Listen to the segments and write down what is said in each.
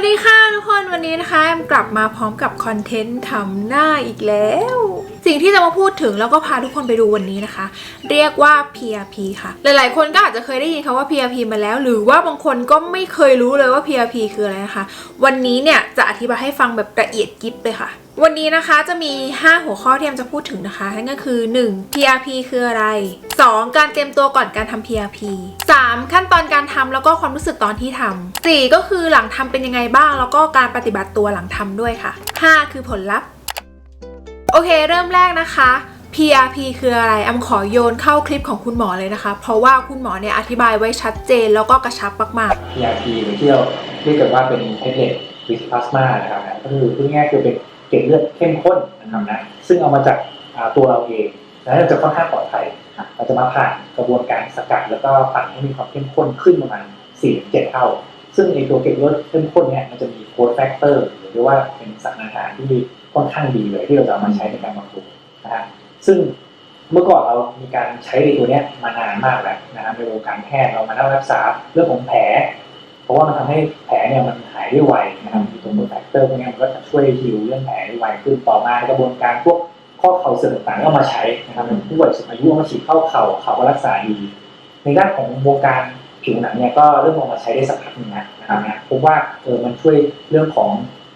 วัสดีค่ะทุกคนวันนี้นะคะแอมกลับมาพร้อมกับคอนเทนต์ทำหน้าอีกแล้ว สิ่งที่จะมาพูดถึงแล้วก็พาทุกคนไปดูวันนี้นะคะ เรียกว่า PRP ค่ะ หลายๆ คนก็อาจจะเคยได้ยินคำว่า PRP มาแล้ว หรือว่าบางคนก็ไม่เคยรู้เลยว่า PRP คืออะไรนะคะ วันนี้เนี่ยจะอธิบายให้ฟังแบบละเอียดยิบเลยค่ะ วันนี้นะคะจะมี 5 หัวข้อที่แอมจะพูดถึงนะคะ นั่นก็คือ 1. PRP คืออะไร 2. การเตรียมตัวก่อนการทำ PRP 3. ขั้นตอนการทำแล้วก็ความรู้สึกตอนที่ทำ 4. ก็คือหลังทำเป็นยังไงบ้าง แล้วก็การปฏิบัติตัวหลังทำด้วยค่ะ 5. คือผลลัพธ์ โอเค เริ่มแรกนะคะ PRP คืออะไรแอมขอโยนเข้าคลิปของคุณหมอเลยนะคะ เพราะว่าคุณหมอเนี่ยอธิบายไว้ชัดเจนแล้วก็กระชับมาก PRP หรือที่เราเรียกกันว่าเป็น Peptide with Plasma นะครับนะก็คือพูดง่ายๆคือเป็น เกล็ดเลือดเข้มข้นนะครับนะซึ่งเอามาจากตัวเราเองดังนั้นเราจะค่อนข้างปลอดภัยเราจะมาผ่านกระบวนการสกัดแล้วก็ปั่นให้มีความเข้มข้นขึ้นประมาณ4-7เจ็ดเท่า ซึ่งในตัวเกล็ดเลือดเข้มข้นเนี่ยมันจะมีโค้ดแฟกเตอร์หรือเรียกว่าเป็นสารอาหารที่ค่อนข้างดีเลยที่เราจะมาใช้ในการบำรุงนะฮะซึ่งเมื่อก่อนเรามีการใช้ในตัวเนี้ยมานานมากแล้วนะครับในวงการแพทย์เรามานั่งรักษาเรื่องของแผล เพราะว่ามันทำให้แผลเนี่ยมันหายได้ไวนะครับมีตัวแฟกเตอร์พวกนี้มันก็จะช่วยฮิวเรื่องแผลได้ไวขึ้นต่อมากระบวนการพวกข้อเข่าเสื่อมต่างๆก็มาใช้นะครับผู้ป่วยสูงอายุอามาฉีดเข้าเข่าเข่าก็รักษาดี ในด้านของวงการผิวหนังเนี่ยก็เริ่มเอามาใช้ได้สักพักหนึ่งนะนะครับนะพบว่าเออมันช่วยเรื่องของ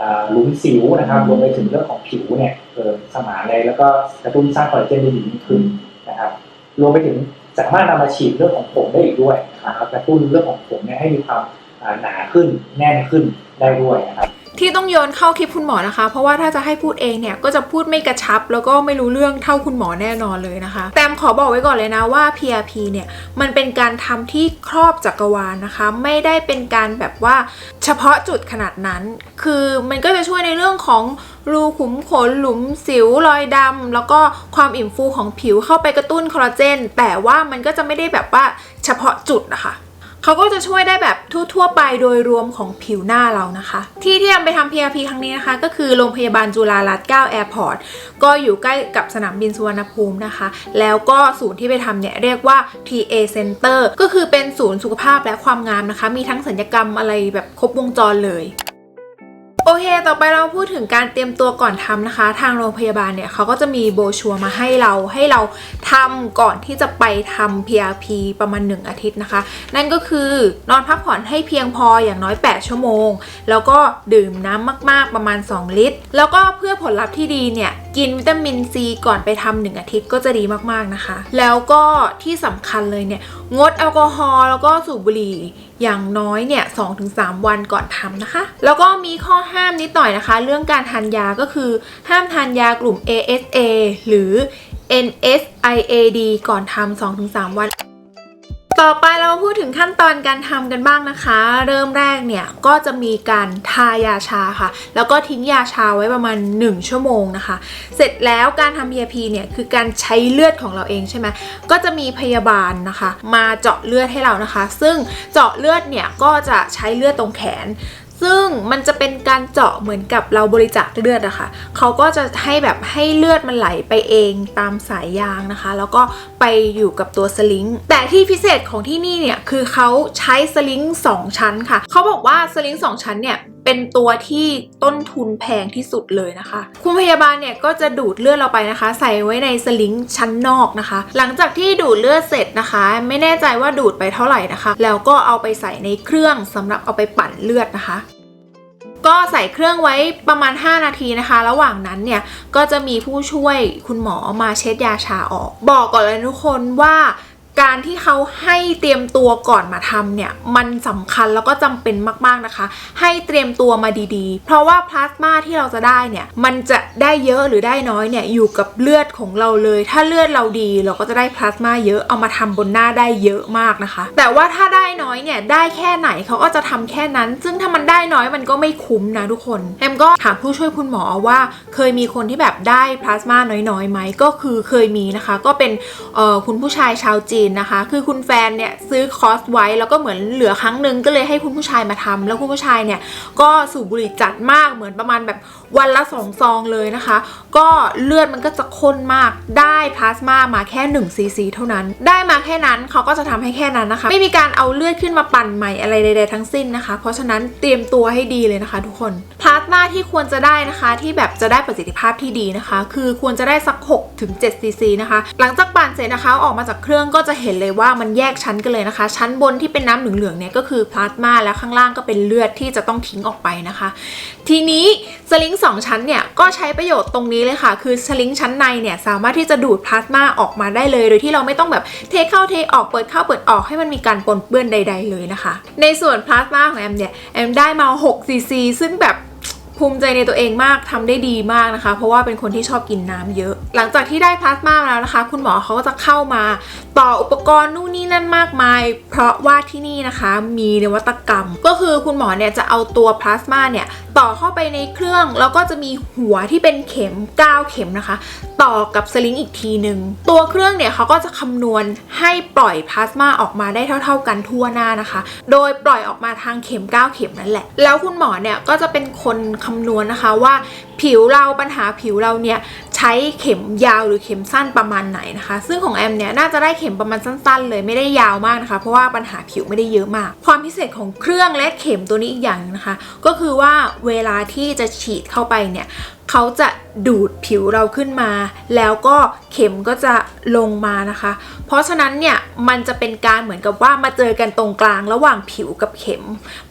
อ่าหลุมสิวนะครับรวมไปถึงเรื่องของผิวเนี่ยเออสมานเลยแล้วก็กระตุ้นสร้างคอลลาเจนได้ดียิ่งขึ้นนะครับรวมไปถึงสามารถนำมาฉีดเรื่องของผมได้อีกด้วยนะครับกระตุ้นเรื่องของผมเนี่ยให้มีความ หนาขึ้นแน่นขึ้นได้ด้วยนะครับที่ต้องโยนเข้าคลิปคุณหมอนะคะ เพราะว่าถ้าจะให้พูดเองเนี่ยก็จะพูดไม่กระชับ แล้วก็ไม่รู้เรื่องเท่าคุณหมอแน่นอนเลยนะคะ แต่แอมขอบอกไว้ก่อนเลยนะว่า PRP เนี่ยมันเป็นการทำที่ครอบจักรวาลนะคะ ไม่ได้เป็นการแบบว่าเฉพาะจุดขนาดนั้น คือมันก็จะช่วยในเรื่องของรูขุมขนหลุมสิวรอยดำแล้วก็ความอิ่มฟูของผิวเข้าไปกระตุ้นคอลลาเจนแต่ว่ามันก็จะไม่ได้แบบว่าเฉพาะจุดนะคะ เขาก็จะช่วยได้แบบทั่วๆไปโดยรวมของผิวหน้าเรานะคะ ที่ที่แอมไปทำ PRP ครั้งนี้นะคะ ก็คือโรงพยาบาลจุฬารัตน์9 Airport ก็อยู่ใกล้กับสนามบินสุวรรณภูมินะคะ แล้วก็ศูนย์ที่ไปทำเนี่ยเรียกว่า TA Center ก็คือเป็นศูนย์สุขภาพและความงามนะคะ มีทั้งสัญญกรรมอะไรแบบครบวงจรเลย โอเค ต่อไปเราพูดถึงการเตรียมตัวก่อนทำนะคะ ทางโรงพยาบาลเนี่ยเขาก็จะมีโบชัวมาให้เราให้เราทำก่อนที่จะไปทำ PRP ประมาณ 1 อาทิตย์นะคะ นั่นก็คือนอนพักผ่อนให้เพียงพออย่างน้อย 8 ชั่วโมง แล้วก็ดื่มน้ำมาก ๆประมาณ 2 ลิตร แล้วก็เพื่อผลลัพธ์ที่ดีเนี่ย กินวิตามินซีก่อนไปทำหนึ่งอาทิตย์ก็จะดีมากๆนะคะ แล้วก็ที่สำคัญเลยเนี่ย งดแอลกอฮอล์แล้วก็สูบบุหรี่อย่างน้อยเนี่ย 2-3 วันก่อนทำนะคะ แล้วก็มีข้อห้ามนิดหน่อยนะคะ เรื่องการทานยาก็คือห้ามทานยากลุ่ม ASA หรือ NSAID ก่อนทำ2-3 วัน ต่อไปเรามาพูดถึงขั้นตอนการทำกันบ้างนะคะ เริ่มแรกเนี่ยก็จะมีการทายาชาค่ะ แล้วก็ทิ้งยาชาไว้ประมาณ 1 ชั่วโมงนะคะ เสร็จแล้วการทำ PRP เนี่ยคือการใช้เลือดของเราเองใช่ไหมก็จะมีพยาบาลนะคะ มาเจาะเลือดให้เรานะคะ ซึ่งเจาะเลือดเนี่ยก็จะใช้เลือดตรงแขน ซึ่งมันจะเป็นการเจาะเหมือนกับเราบริจาคเลือดอะคะ่ะเขาก็จะให้แบบให้เลือดมันไหลไปเองตามสายยางนะคะ แล้วก็ไปอยู่กับตัวสลิง แต่ที่พิเศษของที่นี่เนี่ยคือเขาใช้สลิง2ชั้นค่ะ เขาบอกว่าสลิง2ชั้นเนี่ย เป็นตัวที่ต้นทุนแพงที่สุดเลยนะคะ คุณพยาบาลเนี่ยก็จะดูดเลือดเราไปนะคะ ใส่ไว้ในสลิงชั้นนอกนะคะ หลังจากที่ดูดเลือดเสร็จนะคะ ไม่แน่ใจว่าดูดไปเท่าไหร่นะคะ แล้วก็เอาไปใส่ในเครื่องสำหรับเอาไปปั่นเลือดนะคะก็ใส่เครื่องไว้ประมาณ 5 นาทีนะคะ ระหว่างนั้นเนี่ย ก็จะมีผู้ช่วยคุณหมอมาเช็ดยาชาออก บอกก่อนเลยทุกคนว่า การที่เขาให้เตรียมตัวก่อนมาทำเนี่ย มันสำคัญแล้วก็จำเป็นมากๆนะคะ ให้เตรียมตัวมาดีๆ เพราะว่าพลาสมาที่เราจะได้เนี่ย มันจะ ได้เยอะหรือได้น้อยเนี่ยอยู่กับเลือดของเราเลย ถ้าเลือดเราดีเราก็จะได้พลาสมาเยอะเอามาทำบนหน้าได้เยอะมากนะคะ แต่ว่าถ้าได้น้อยเนี่ยได้แค่ไหนเขาก็จะทำแค่นั้น ซึ่งถ้ามันได้น้อยมันก็ไม่คุ้มนะทุกคนแอมก็ถามผู้ช่วยคุณหมอว่าเคยมีคนที่แบบได้พลาสมาน้อยๆไหมก็คือเคยมีนะคะ ก็เป็นคุณผู้ชายชาวจีนนะคะ คือคุณแฟนเนี่ยซื้อคอร์สไว้แล้วก็เหมือนเหลือครั้งหนึ่งก็เลยให้คุณผู้ชายมาทำแล้วคุณผู้ชายเนี่ยก็สูบบุหรี่จัดมากเหมือนประมาณแบบวันละสองซองเลยนะคะ ก็เลือดมันก็จะข้นมากได้พลาสมามาแค่1ซีซีเท่านั้น ได้มาแค่นั้นเขาก็จะทำให้แค่นั้นนะคะ ไม่มีการเอาเลือดขึ้นมาปั่นใหม่อะไรใดๆทั้งสิ้นนะคะ เพราะฉะนั้นเตรียมตัวให้ดีเลยนะคะทุกคนพลาสมาที่ควรจะได้นะคะที่แบบจะได้ประสิทธิภาพที่ดีนะคะ คือควรจะได้สัก6ถึง7ซีซีนะคะ หลังจากปั่นเสร็จนะคะออกมาจากเครื่องก็จะเห็นเลยว่ามันแยกชั้นกันเลยนะคะ ชั้นบนที่เป็นน้ำเหลืองๆเนี่ยก็คือพลาสมาแล้วข้างล่างก็เป็นเลือดที่จะต้องทิ้งออกไปนะคะ ทีนี้สลิงสองชั้นเนี่ยก็ใช้ประโยชน์ตรงนี้เลยค่ะ คือสลิงชั้นในเนี่ยสามารถที่จะดูดพลาสมาออกมาได้เลย โดยที่เราไม่ต้องแบบเทเข้าเทออกเปิดเข้าเปิดออกให้มันมีการปนเปื้อนใด ๆ เลยนะคะ ในส่วนพลาสมาของแอมเนี่ยแอมได้มา6ซีซีซึ่งแบบภูมิใจในตัวเองมากทำได้ดีมากนะคะ เพราะว่าเป็นคนที่ชอบกินน้ำเยอะ หลังจากที่ได้พลาสมาแล้วนะคะ คุณหมอเขาก็จะเข้ามา ต่ออุปกรณ์นู่นนี่นั่นมากมาย เพราะว่าที่นี่นะคะมีนวัตกรรม ก็คือคุณหมอเนี่ยจะเอาตัวพลาสมาเนี่ยต่อเข้าไปในเครื่อง แล้วก็จะมีหัวที่เป็นเข็ม 9 เข็มนะคะ ต่อกับสลิงอีกทีหนึ่งตัวเครื่องเนี่ยเขาก็จะคำนวณให้ปล่อยพลาสมาออกมาได้เท่า ๆกันทั่วหน้านะคะ โดยปล่อยออกมาทางเข็ม 9 เข็มนั่นแหละ แล้วคุณหมอเนี่ยก็จะเป็นคนคำนวณนะคะว่า ผิวเราปัญหาผิวเราเนี่ยใช้เข็มยาวหรือเข็มสั้นประมาณไหนนะคะ ซึ่งของแอมเนี่ยน่าจะได้เข็มประมาณสั้น ๆ เลยไม่ได้ยาวมากนะคะ เพราะว่าปัญหาผิวไม่ได้เยอะมาก ความพิเศษของเครื่องและเข็มตัวนี้อีกอย่างหนึงนะคะ ก็คือว่าเวลาที่จะฉีดเข้าไปเนี่ย เขาจะดูดผิวเราขึ้นมา แล้วก็เข็มก็จะลงมานะคะ เพราะฉะนั้นเนี่ยมันจะเป็นการเหมือนกับว่ามาเจอกันตรงกลางระหว่างผิวกับเข็ม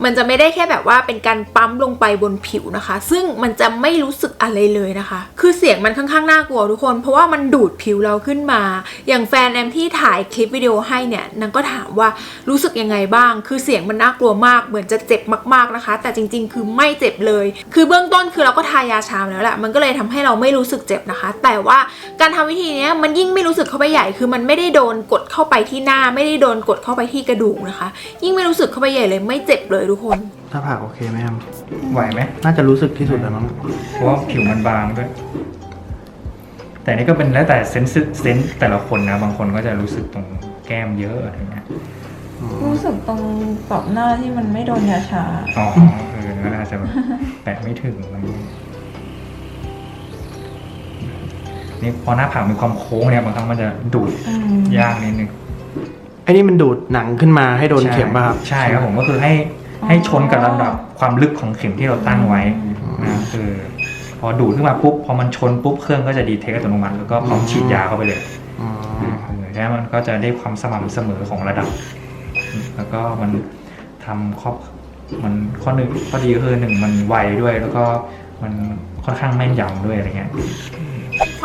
มันจะไม่ได้แค่แบบว่าเป็นการปั๊มลงไปบนผิวนะคะ ซึ่งมันจะไม่รู้สึกอะไรเลยนะคะ คือเสียงมันค่อนข้างน่ากลัวทุกคน เพราะว่ามันดูดผิวเราขึ้นมา อย่างแฟนแอมที่ถ่ายคลิปวิดีโอให้เนี่ยนางก็ถามว่ารู้สึกยังไงบ้าง คือเสียงมันน่ากลัวมากเหมือนจะเจ็บมากๆนะคะ แต่จริง ๆ คือไม่เจ็บเลย คือเบื้องต้นคือเราก็ทายาชามแล้วแหละมันก็เลยทำให้เราไม่รู้สึกเจ็บนะคะ แต่ว่าการทำวิธีเนี้ยมันยิ่งไม่รู้สึกเข้าไปใหญ่ คือมันไม่ได้โดนกดเข้าไปที่หน้า ไม่ได้โดนกดเข้าไปที่กระดูกนะคะ ยิ่งไม่รู้สึกเข้าไปใหญ่เลย ไม่เจ็บเลยทุกคนถ้าผ่าโอเคไหมครับไหวไหมน่าจะรู้สึกที่สุดแล้วมั้งเพราะว่าผิวมันบางด้วยแต่นี่ก็เป็นแล้วแต่เซนส์เซนส์แต่ละคนนะบางคนก็จะรู้สึกตรงแก้มเยอะอะไรเงี้ยรู้สึกตรงปรับหน้าที่มันไม่โดนยาชา อ๋อเออก็อาจจะแบบแตะไม่ถึงอะไรเงี้ย นี่พอหน้าผากมีความโค้งเนี่ยบางครั้งมันจะดูดอืม ยากนิดนึงไอ้นี่มันดูดหนังขึ้นมาให้โดนเข็มป่ะครับ ใช่ครับผมก็คือให้ให้ชนกับลำดับความลึกของเข็มที่เราตั้งไว้นะคือพอดูดขึ้นมาปุ๊บพอมันชนปุ๊บเครื่องก็จะดีเทคอัตโนมัติแล้วก็พร้อมฉีดยาเข้าไปเลย อ๋อเออใช่ไหมมันก็จะได้ความสม่ำเสมอของระดับ แล้วก็มันทำครอบมันข้อหนึ่งข้อดีก็คือหนึ่งมันไวด้วย แล้วก็มันค่อนข้างแม่นยำด้วยอะไรเงี้ย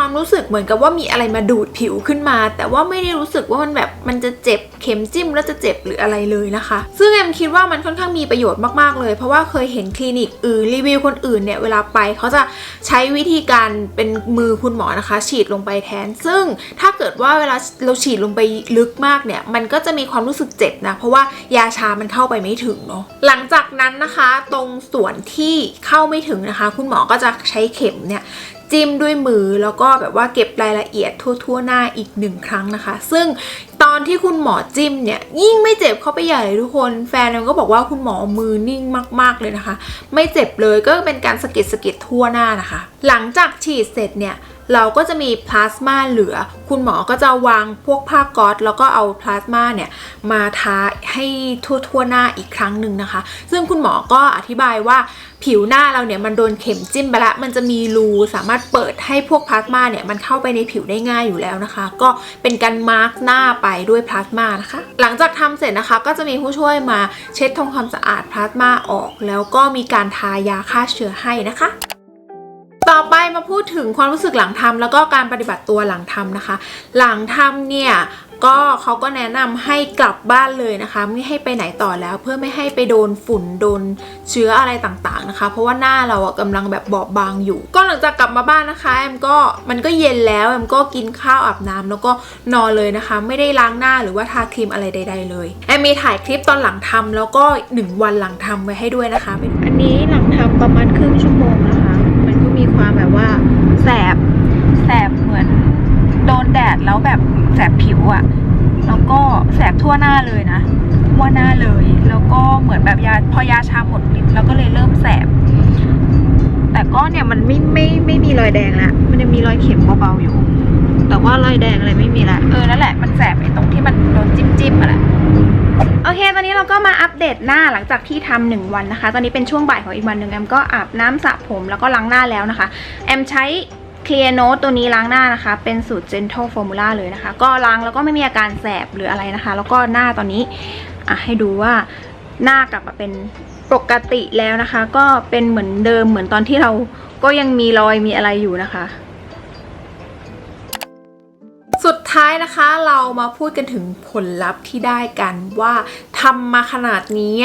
ความรู้สึกเหมือนกับว่ามีอะไรมาดูดผิวขึ้นมา แต่ว่าไม่ได้รู้สึกว่ามันแบบมันจะเจ็บเข็มจิ้มแล้วจะเจ็บหรืออะไรเลยนะคะ ซึ่งแอมคิดว่ามันค่อนข้างมีประโยชน์มากๆเลย เพราะว่าเคยเห็นคลินิกอื่นรีวิวคนอื่นเนี่ยเวลาไปเขาจะใช้วิธีการเป็นมือคุณหมอนะคะ ฉีดลงไปแทน ซึ่งถ้าเกิดว่าเวลาเราฉีดลงไปลึกมากเนี่ยมันก็จะมีความรู้สึกเจ็บนะเพราะว่ายาชามันเข้าไปไม่ถึงเนาะหลังจากนั้นนะคะ ตรงส่วนที่เข้าไม่ถึงนะคะ คุณหมอก็จะใช้เข็มเนี่ย จิ้มด้วยมือแล้วก็แบบว่าเก็บรายละเอียดทั่ว ๆ หน้าอีกหนึ่งครั้งนะคะ ซึ่งตอนที่คุณหมอจิ้มเนี่ยยิ่งไม่เจ็บเข้าไปใหญ่เลยทุกคนแฟนมันก็บอกว่าคุณหมอมือนิ่งมาก ๆเลยนะคะ ไม่เจ็บเลยก็เป็นการสะกิดสะกิดทั่วหน้านะคะ หลังจากฉีดเสร็จเนี่ย เราก็จะมีพลาสมาเหลือ คุณหมอก็จะวางพวกผ้าก๊อซแล้วก็เอาพลาสมาเนี่ยมาทาให้ทั่วๆหน้าอีกครั้งหนึ่งนะคะ ซึ่งคุณหมอก็อธิบายว่าผิวหน้าเราเนี่ยมันโดนเข็มจิ้มไปแล้วมันจะมีรูสามารถเปิดให้พวกพลาสมาเนี่ยมันเข้าไปในผิวได้ง่ายอยู่แล้วนะคะ ก็เป็นการมาร์กหน้าไปด้วยพลาสมานะคะ หลังจากทำเสร็จนะคะก็จะมีผู้ช่วยมาเช็ดทำความสะอาดพลาสมาออก แล้วก็มีการทายาฆ่าเชื้อให้นะคะ ต่อไปมาพูดถึงความรู้สึกหลังทำแล้วก็การปฏิบัติตัวหลังทำนะคะ หลังทำเนี่ยก็เขาก็แนะนำให้กลับบ้านเลยนะคะ ไม่ให้ไปไหนต่อแล้ว เพื่อไม่ให้ไปโดนฝุ่นโดนเชื้ออะไรต่างๆนะคะ เพราะว่าหน้าเราอะกำลังแบบบอบบางอยู่ ก็หลังจากกลับมาบ้านนะคะแอมก็มันก็เย็นแล้วแอมก็กินข้าวอาบน้ำแล้วก็นอนเลยนะคะ ไม่ได้ล้างหน้าหรือว่าทาครีมอะไรใด ๆ เลยแอมมีถ่ายคลิปตอนหลังทำแล้วก็หนึ่งวันหลังทำไว้ให้ด้วยนะคะเป็นอันนี้หลังทำประมาณครึ่งชั่วโมงนะคะ มันก็มีความแบบว่าแสบ แสบเหมือนโดน แดดแล้วแบบแสบผิวอะแล้วก็แสบทั่วหน้าเลยนะทั่วหน้าเลย แล้วก็เหมือนแบบยาพอยาชาหมดฤทธิ์แล้วก็เลยเริ่มแสบ แต่ก็เนี่ยมันไม่ไม่ไม่มีรอยแดงแล้วมันยังมีรอยเข็มเบาๆอยู่ แต่ว่ารอยแดงอะไรไม่มีละเออนั่นแหละมันแสบไอ้ตรงที่มันโดนจิ้มจิ้มๆอะแหละโอเค ตอนนี้เราก็มาอัปเดตหน้าหลังจากที่ทำหนึ่งวันนะคะ ตอนนี้เป็นช่วงบ่ายของอีกวันหนึ่งแอมก็อาบน้ำสระผมแล้วก็ล้างหน้าแล้วนะคะ แอมใช้ Clear Note ตัวนี้ล้างหน้านะคะ เป็นสูตร Gentle Formula เลยนะคะ ก็ล้างแล้วก็ไม่มีอาการแสบหรืออะไรนะคะ แล้วก็หน้าตอนนี้อะให้ดูว่าหน้ากลับมาเป็นปกติแล้วนะคะ ก็เป็นเหมือนเดิมเหมือนตอนที่เราก็ยังมีรอยมีอะไรอยู่นะคะ สุดท้ายนะคะเรามาพูดกันถึงผลลัพธ์ที่ได้กันว่าทำมาขนาดนี้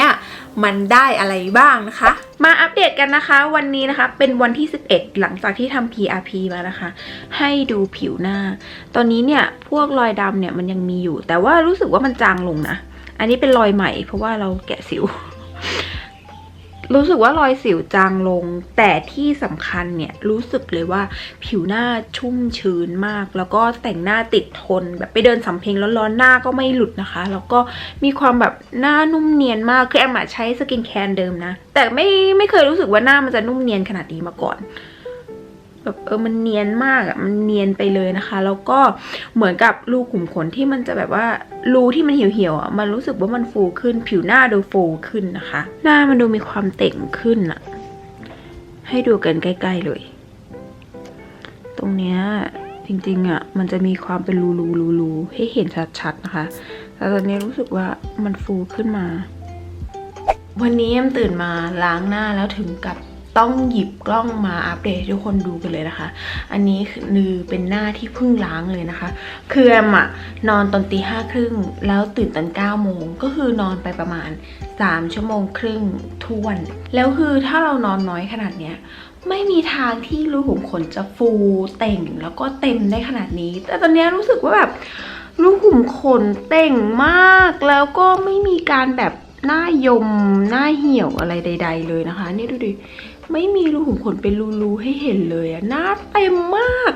มันได้อะไรบ้างนะคะ มาอัปเดตกันนะคะ วันนี้นะคะเป็นวันที่ 11 หลังจากที่ทำ PRP มานะคะ ให้ดูผิวหน้า ตอนนี้เนี่ยพวกรอยดำเนี่ยมันยังมีอยู่ แต่ว่ารู้สึกว่ามันจางลงนะ อันนี้เป็นรอยใหม่เพราะว่าเราแกะสิว รู้สึกว่ารอยสิวจางลง แต่ที่สำคัญเนี่ยรู้สึกเลยว่าผิวหน้าชุ่มชื้นมาก แล้วก็แต่งหน้าติดทน แบบไปเดินสำเพ็งร้อนๆหน้าก็ไม่หลุดนะคะ แล้วก็มีความแบบหน้านุ่มเนียนมากคือแอมอะใช้สกินแคร์เดิมนะ แต่ไม่ไม่เคยรู้สึกว่าหน้ามันจะนุ่มเนียนขนาดนี้มาก่อน แบบเออมันเนียนมากอะมันเนียนไปเลยนะคะ แล้วก็เหมือนกับรูขุมขนที่มันจะแบบว่ารูที่มันเหี่ยวๆอะมันรู้สึกว่ามันฟูขึ้น ผิวหน้าดูฟูขึ้นนะคะ หน้ามันดูมีความเต่งขึ้นอะให้ดูกันใกล้ ๆเลย ตรงเนี้ยจริงๆอะมันจะมีความเป็นรูรูรูรูให้เห็นชัดๆนะคะ แต่ตอนนี้รู้สึกว่ามันฟูขึ้นมา วันนี้แอมตื่นมาล้างหน้าแล้วถึงกับ ต้องหยิบกล้องมาอัปเดตให้ทุกคนดูกันเลยนะคะ อันนี้คือเป็นหน้าที่เพิ่งล้างเลยนะคะ คือแอมอะนอนตอนตีห้าครึ่งแล้วตื่นตอนเก้าโมงก็คือนอนไปประมาณ 3 ชั่วโมงครึ่งทวน แล้วคือถ้าเรานอนน้อยขนาดเนี้ยไม่มีทางที่รูขุมขนจะฟูเต่งแล้วก็เต็มได้ขนาดนี้ แต่ตอนเนี้ยรู้สึกว่าแบบรูขุมขนเต่งมาก แล้วก็ไม่มีการแบบหน้ายมหน้าเหี่ยวอะไรใด ๆ เลยนะคะ นี่ดูดิ ไม่มีรูขุมขนเป็นรูๆให้เห็นเลยอะหน้าเต็มมาก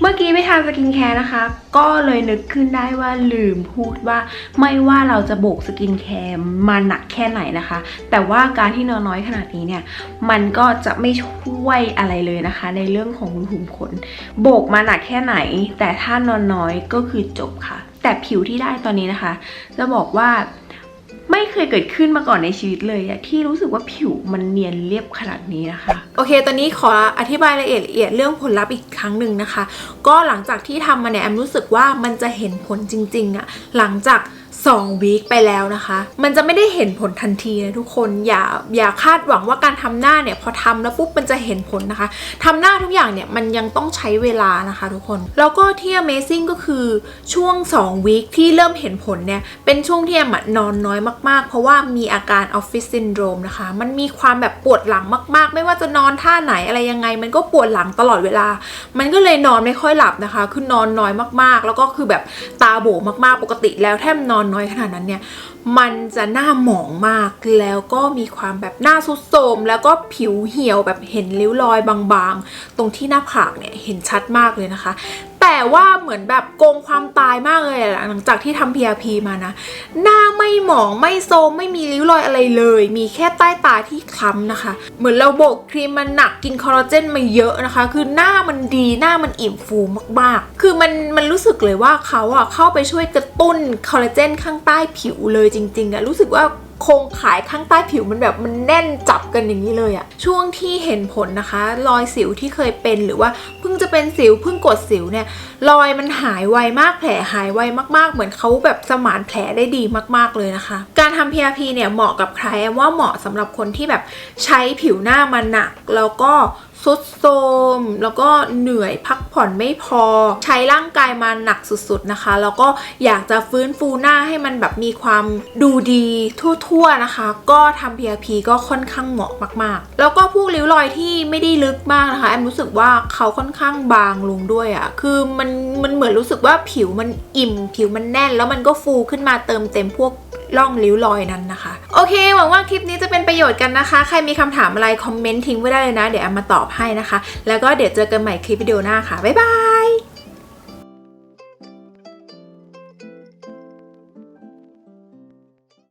เมื่อกี้ไปทานสกินแคร์นะคะ ก็เลยนึกขึ้นได้ว่าลืมพูดว่าไม่ว่าเราจะโบกสกินแคร์มาหนักแค่ไหนนะคะ แต่ว่าการที่นอนน้อยขนาดนี้เนี่ย มันก็จะไม่ช่วยอะไรเลยนะคะ ในเรื่องของรูขุมขน โบกมาหนักแค่ไหน แต่ถ้านอนน้อยก็คือจบค่ะ แต่ผิวที่ได้ตอนนี้นะคะ จะบอกว่าไม่เคยเกิดขึ้นมาก่อนในชีวิตเลยอะที่รู้สึกว่าผิวมันเนียนเรียบขนาดนี้นะคะ โอเค ตอนนี้ขออธิบายรายละเอียดละเอียดเรื่องผลลัพธ์อีกครั้งหนึ่งนะคะ ก็หลังจากที่ทำมาเนี่ยแอมรู้สึกว่ามันจะเห็นผลจริงๆอะหลังจาก 2วีคไปแล้วนะคะ มันจะไม่ได้เห็นผลทันทีนะทุกคนอย่าอย่าคาดหวังว่าการทำหน้าเนี่ยพอทำแล้วปุ๊บมันจะเห็นผลนะคะทำหน้าทุกอย่างเนี่ยมันยังต้องใช้เวลานะคะทุกคน แล้วก็ที่ Amazing ก็คือช่วง2วีคที่เริ่มเห็นผลเนี่ยเป็นช่วงที่แอมนอนน้อยมากๆ เพราะว่ามีอาการออฟฟิศซินโดรมนะคะ มันมีความแบบปวดหลังมาก ๆ ไม่ว่าจะนอนท่าไหนอะไรยังไง มันก็ปวดหลังตลอดเวลา มันก็เลยนอนไม่ค่อยหลับนะคะ คือนอนน้อยมากๆ แล้วก็คือแบบตาโบมากๆปกติแล้วแทบนอนน้อยขนาดนั้นเนี่ย มันจะหน้าหมองมากแล้วก็มีความแบบหน้าสุดโทมแล้วก็ผิวเหี่ยวแบบเห็นริ้วรอยบางๆ ตรงที่หน้าผากเนี่ยเห็นชัดมากเลยนะคะ แต่ว่าเหมือนแบบโกงความตายมากเลยหลังจากที่ทำ PRP มานะ หน้าไม่หมองไม่โซมไม่มีริ้วรอยอะไรเลย มีแค่ใต้ตาที่คล้ำนะคะ เหมือนเราโบกครีมมันหนักกินคอลลาเจนมาเยอะนะคะ คือหน้ามันดีหน้ามันอิ่มฟูมากๆ คือมันมันรู้สึกเลยว่าเขาอะเข้าไปช่วยกระตุ้นคอลลาเจนข้างใต้ผิวเลยจริงๆอะรู้สึกว่า โครงข่ายข้างใต้ผิวมันแบบมันแน่นจับกันอย่างนี้เลยอะช่วงที่เห็นผลนะคะ รอยสิวที่เคยเป็นหรือว่าเพิ่งจะเป็นสิวเพิ่งกดสิวเนี่ยรอยมันหายไวมากแผลหายไวมากๆ เหมือนเขาแบบสมานแผลได้ดีมากๆเลยนะคะ การทำ PRP เนี่ยเหมาะกับใครแอมว่าเหมาะสำหรับคนที่แบบใช้ผิวหน้ามันหนักแล้วก็ สุดโทมแล้วก็เหนื่อยพักผ่อนไม่พอ ใช้ร่างกายมาหนักสุดๆนะคะ แล้วก็อยากจะฟื้นฟูหน้าให้มันแบบมีความดูดีทั่วๆนะคะ ก็ทำ PRP ก็ค่อนข้างเหมาะมากๆ แล้วก็พวกริ้วรอยที่ไม่ได้ลึกมากนะคะแอมรู้สึกว่าเขาค่อนข้างบางลงด้วยอะ่ะคือมันมันเหมือนรู้สึกว่าผิวมันอิ่ม ผิวมันแน่น แล้วมันก็ฟูขึ้นมาเติมเต็มพวก ร่องริ้วรอยนั้นนะคะ โอเค หวังว่าคลิปนี้จะเป็นประโยชน์กันนะคะ ใครมีคำถามอะไรคอมเมนต์ทิ้งไว้ได้เลยนะ เดี๋ยวแอมมาตอบให้นะคะ แล้วก็เดี๋ยวเจอกันใหม่คลิปวิดีโอหน้าค่ะ บ๊ายบาย